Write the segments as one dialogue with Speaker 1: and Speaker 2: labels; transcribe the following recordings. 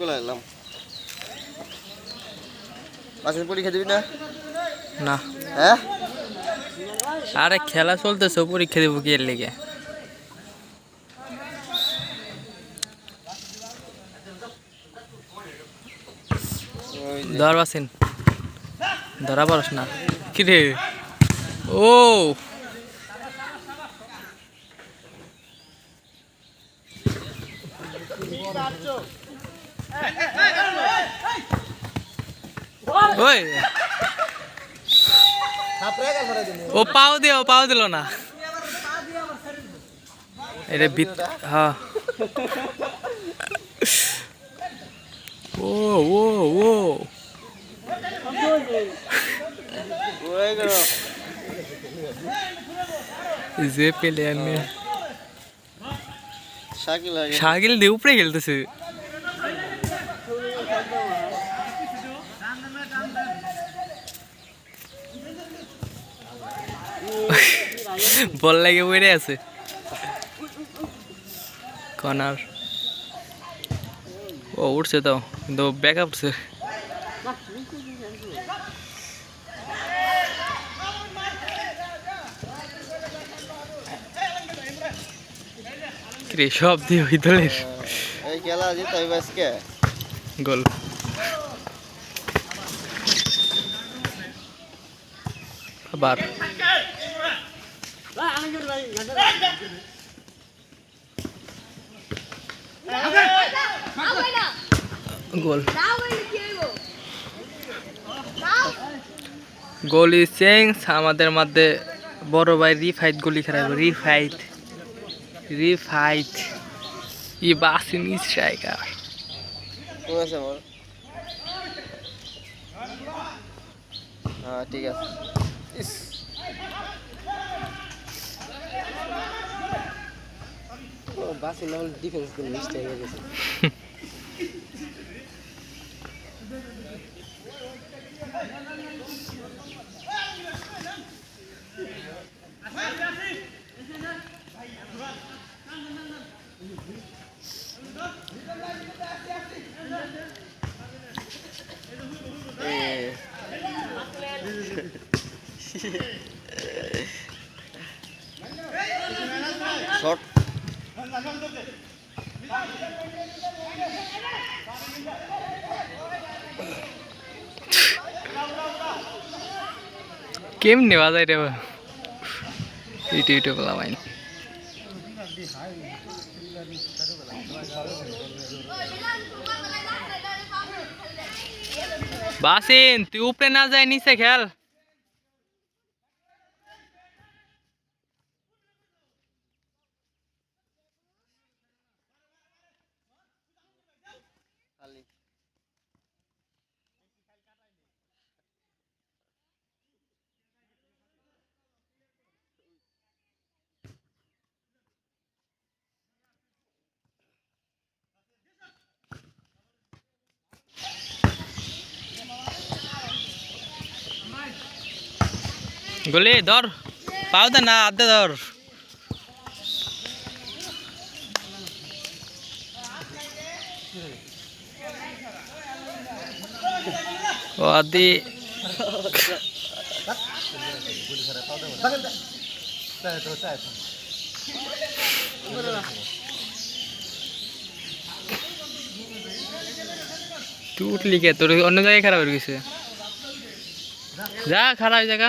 Speaker 1: বলে এলাম। বাসের পরীক্ষা দিবি না?
Speaker 2: না।
Speaker 1: হ্যাঁ?
Speaker 2: আরে খেলা চলতেছে পরীক্ষা দেবো কি এর লেগে?
Speaker 1: যে।
Speaker 2: ধর পারস না। কি রে? ও! ওই। ও পাও দিয়ে ও পাও দিল না। এটা বিত হ্যাঁ ও ও ও। যে প্লেয়ার নিয়ে
Speaker 1: শাকিল।
Speaker 2: শাকিল দিয়ে উপরে খেলতেছে বল লাগে বইরে আছে। কনার। ও উঠছে তো। কিন্তু ব্যাক উঠছে। কিরে সব দিয়ে ওই দলের
Speaker 1: এই খেলা জিত হইবে আজকে।
Speaker 2: গোল। আবার। গোল। গোলি চেঞ্জ আমাদের মধ্যে বড় ভাই রিফাইট গুলি খেলাব রিফাইট রিফাইট ই বাসিন স্ট্রাইকার।
Speaker 1: ঠিক আছে বল হ্যাঁ ঠিক আছে ইস ও বাসি না হলে ডিফেন্স করে মিস্টেক হয়ে গেছে।
Speaker 2: কেমনে বাজাই রে ইউটিউব ইউটিউব মাইন বাসিন তুই উপরে না যায় নিচে খালি। গলি, ধর। পাও দে না আদে ধর। ও আদি তুই উঠলি কে? তোর অন্য জায়গায় খারাপ হয়ে গেছে। যা, খারাপ জায়গা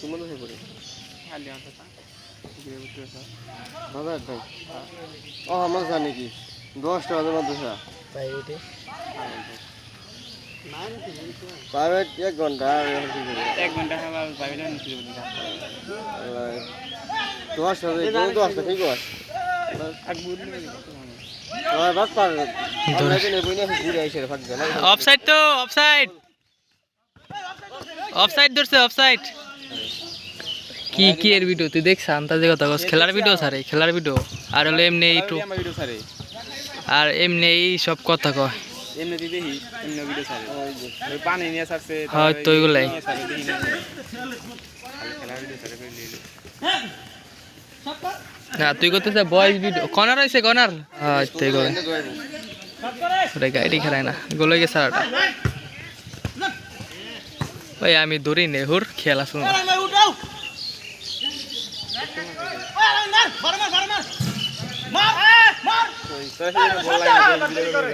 Speaker 1: সুমন হয়ে পড়ে দাদা ভাই ও আমার জানি কি দশটা বাজে মাদ্রাসা। প্রাইভেট এক ঘণ্টা?
Speaker 2: এক ঘণ্টা
Speaker 1: আল্লাহ। দশটা দশটা ঠিক আছে
Speaker 2: অফসাইড তো অফসাইড অফসাইড ধরছে অফসাইড কি কি এর ভিডিও তুই দেখছ আন্তাজে কথা কস। খেলার ভিডিও সারে খেলার ভিডিও আর হলো এমনি একটু আর এমনি এই সব কথা কয়।
Speaker 3: পানি
Speaker 2: হয়,
Speaker 3: না।
Speaker 2: তুই করতেছ বয়েস ভিডিও কর্নার হয়েছে কর্নার হ্যাঁ তুই গাড়ি খেলায় না। গলে গেছে সারাটা। ওই আমি দৌড়ি নে হুর খেলা শুন
Speaker 3: তোরা সেদিন বল লাগে না, এই ভিডিও করে।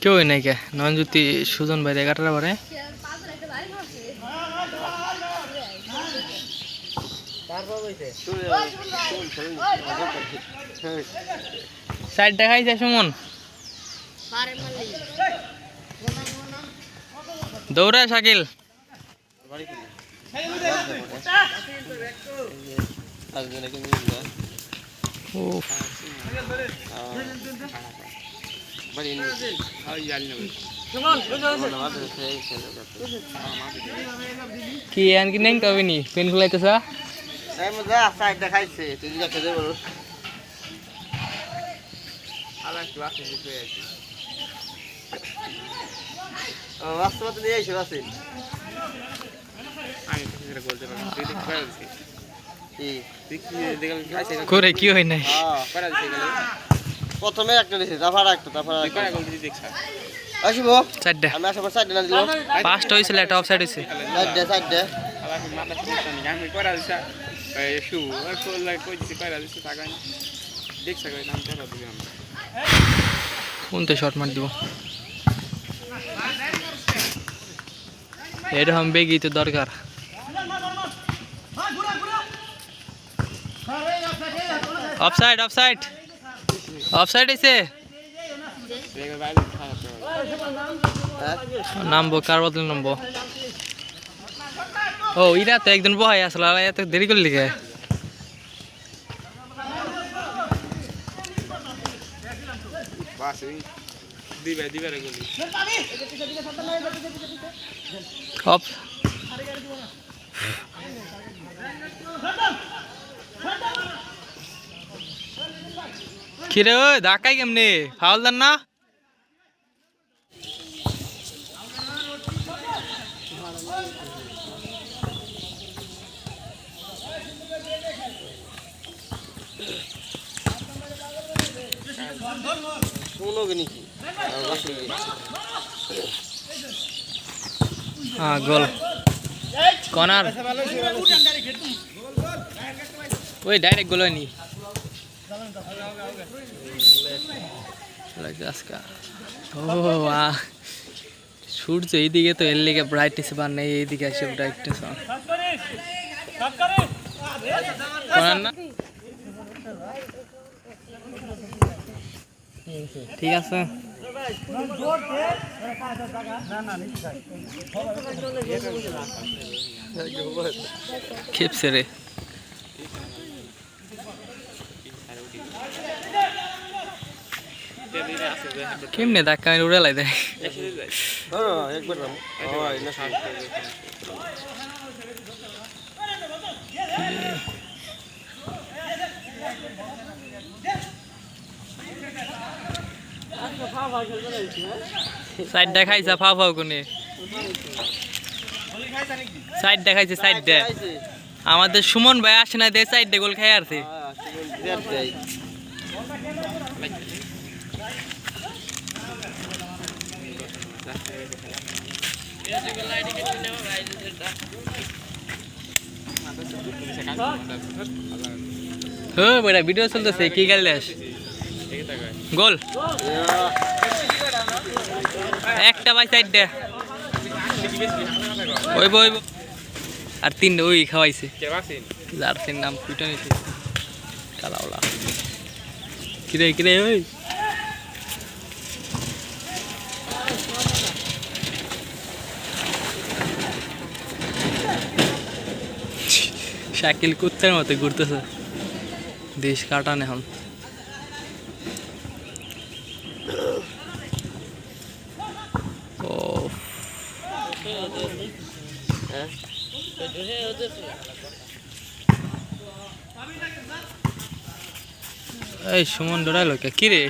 Speaker 2: কেউ নাই কে? নয়ন জ্যোতি সুজন ভাই এগারোটা বারে সাইড দেখাইছে সুমন। দৌড়া শাকিল। কি আনকি নেই কবে নি পেন খুলাইতেছা
Speaker 1: দেখাইছে। তুই বলো।
Speaker 3: একটু আছে, আছে। আমি সেটা বলতে পারব দেখতে?
Speaker 2: করে কি? হয় নাই?
Speaker 1: হ্যাঁ? প্রথমে একটা দিছে তারপর একটা তারপর একটা। আসিব
Speaker 2: চারটা
Speaker 1: আমি আসার সাইড না দিলাম
Speaker 2: পাঁচটা হয়েছিল একটা অফ সাইড হয়েছে
Speaker 3: শুনতাম না। আমি করা দিছা।
Speaker 2: কোনতে শর্ট মার দিব এরকম বেগই তো দরকার অফসাইড অফসাইড অফসাইড এসে।
Speaker 1: হ্যাঁ
Speaker 2: নামবো কার বদলে নামবো ও ইরা তো একজন বহাই আসলে আর এত দেরি করলি কে?
Speaker 3: বাস, এই দিবে, দিবে রে গলি।
Speaker 2: অফ। কিরে ওই ধাক্কাই কেমনি? ফাউল দেন না? হ্যাঁ গোল। ওই সূর্য এইদিকে তো, এর লিগে ব্রাইটনেস বার নেই এইদিকে আসে ব্রাইটনেস কর্নার না? ঠিক আছে। খেপছে রে। কেমনে ধাক্কা উড়ে লাই দেয়।
Speaker 1: হ্যাঁ নাম ও না
Speaker 3: সাত করে দেখে।
Speaker 2: সাইড দেখাইছে, ফাও ফাও কোনে? সাইড দেখাইছে, সাইড দে। আমাদের সুমন ভাই আসে না, দে সাইড গোল খাই আসছে হো বড়া ভিডিও চলতেছে, কি গেল গোল। একটা ভাই চারটা ওই ওইব আর তিন ওই খাওয়াইছে। জার্সির নাম কুইটা নিছে। কালাওলা। কিরে কিরে, ওই? শাকিল কুত্তার মতো ঘুরতেছে। দেশ কাটান এখন। এই সুমন ডরাইলো কে? কি রে?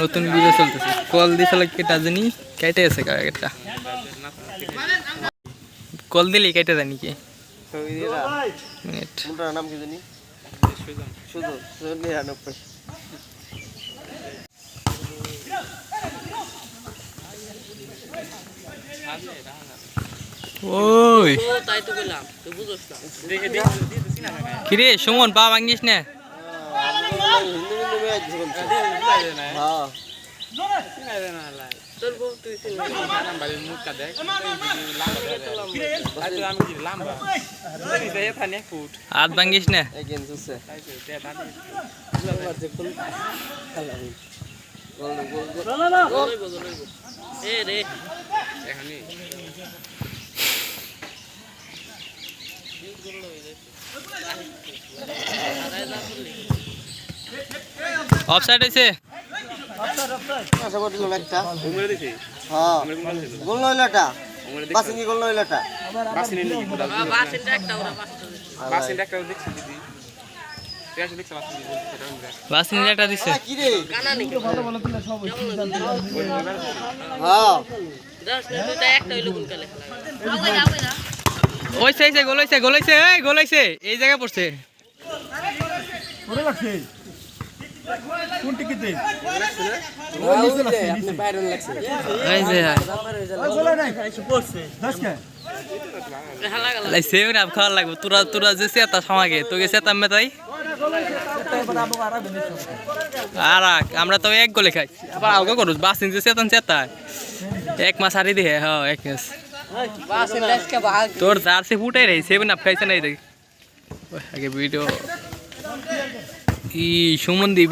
Speaker 2: নতুন ভিডিও চলতেছে। কল দিছিল কেটা জানি? কেটে আছে কাটা কল দিলে কেটে জানি কি? মিনিট।
Speaker 1: নাম কি জানি
Speaker 2: ওই। কিরে সুমন পা ভাঙ্গিস না। হাত ভাঙ্গিস না।
Speaker 1: এই গেম চলছে গোল গোল গোল
Speaker 3: এখনই
Speaker 2: অফসাইড হয়েছে
Speaker 1: আশা একটা
Speaker 2: ওইছে ওইছে, গোল হইছে গোল হইছে, এই, গোল হইছে। এই জায়গা পড়ছে। লাগবে। তোরা তোরা যে তোকে আর আমরা তো এক গোলে খাই। আবার আগে করুস বাস সেতান সেতা এক মাস হারি দিয়ে হ্যাঁ এক মাস। তোর জার্সি ফুটে রে সেভেন আপ খাইছে নাই দেখ ওই আগে ভিডিও ই সুমন দি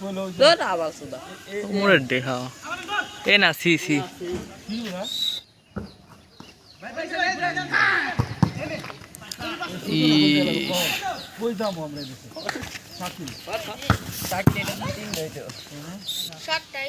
Speaker 2: বেগি খেলায় মোরে দে হ্যাঁ এ না সি সি। ই।
Speaker 4: শর্টটাই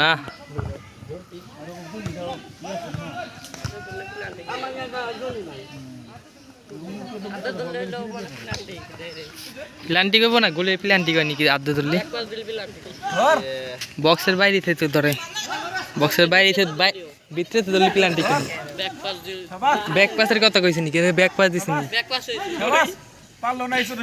Speaker 2: না। প্ল্যান্টি করব না? গোলে প্ল্যান্টি কর নাকি আদ্য ধরলে? বক্সের বাইরে থেকে ধরে। বক্সের বাইরে থেকে ভিতরে তো ধরলে প্ল্যান্টি করি ব্যাক পাসের কথা কইছি নাকি? ব্যাক পাস দিছি নি
Speaker 5: পারল না শুধু।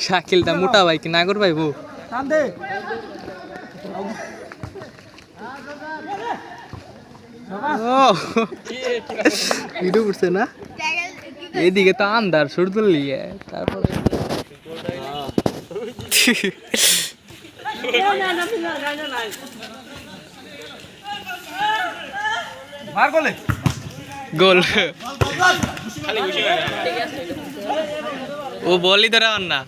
Speaker 2: শাকিলটা মোটা ভাই কি নাগর ভাই বউ? ভিডিও করছে না? এদিকে তো আন্দার সুর তুললি তারপর
Speaker 5: মার বলে
Speaker 2: গোল। ও বলই ধরে না।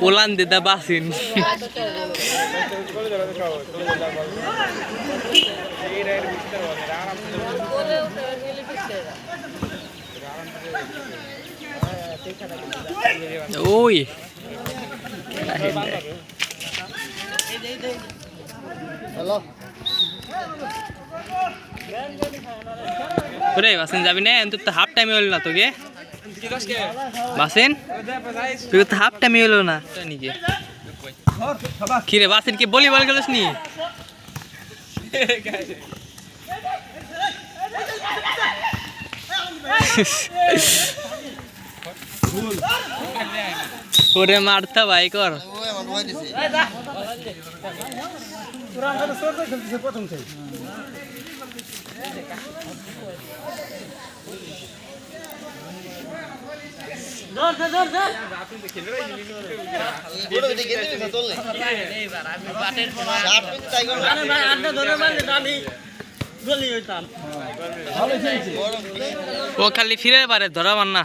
Speaker 2: ওলান দিদা বাসিন। ওই। ওরে বাসিন, যাবি না? তুই তো হাফ টাইমে হলো না তোকে। তো হাফ টাইমে হলো না। নিকে
Speaker 5: ধর সবাস
Speaker 2: কি রে বাসিন, কি বলি বল ওরে মারতা ভাই, কর।
Speaker 5: তোরা আমাদের সরতে খেলতেছে প্রথম থেকে।
Speaker 1: বড় দিকে গেতে না চললে সাপ কিন্তু তাই করো
Speaker 5: ভালো খেলছে
Speaker 2: ও খালি ফিরে পারে ধরা মান না।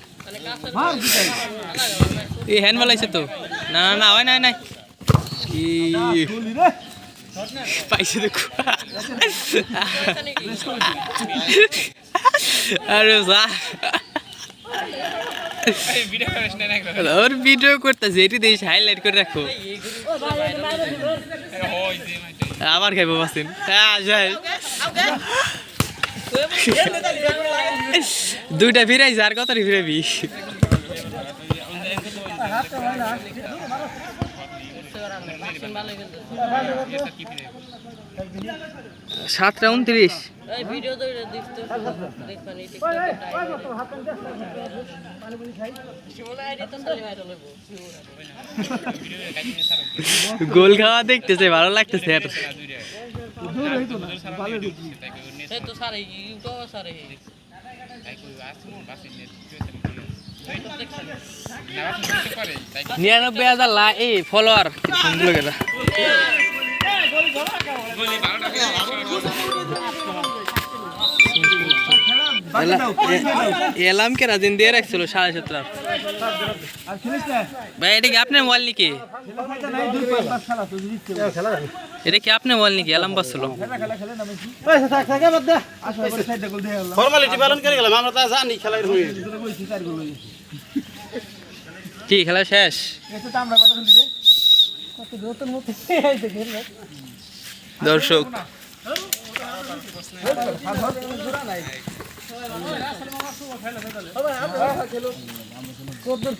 Speaker 2: এই হ্যান্ড বলাইছে তো। না না না হয় নাই। পাইছে দেখো আরে যা হাইলাইট আবার খাইবো বাসিন হ্যাঁ দুইটা ফিরাইছে আর কত ফিরাবি সাতটা উনত্রিশ।
Speaker 4: এই ভিডিও তো
Speaker 2: ভালো লাগতেছে
Speaker 4: দেখবানি সারে
Speaker 2: নিরানব্বই হাজার লা এই ফলোয়ার গেলা এলাম কে রাজিন দিয়ে রাখছিল সাড়ে সতেরো
Speaker 5: আর খেলিস না?
Speaker 2: ভাই এটা কি আপনার মোবাইল নাকি? এটা কি আপনি মোবাইল নাকি এলাম বাসছিল
Speaker 1: ফর্মালিটি পালন করে গেলাম আমরা তো জানি খেলার হয়ে
Speaker 2: কি খেলা শেষ দর্শক
Speaker 5: খেলো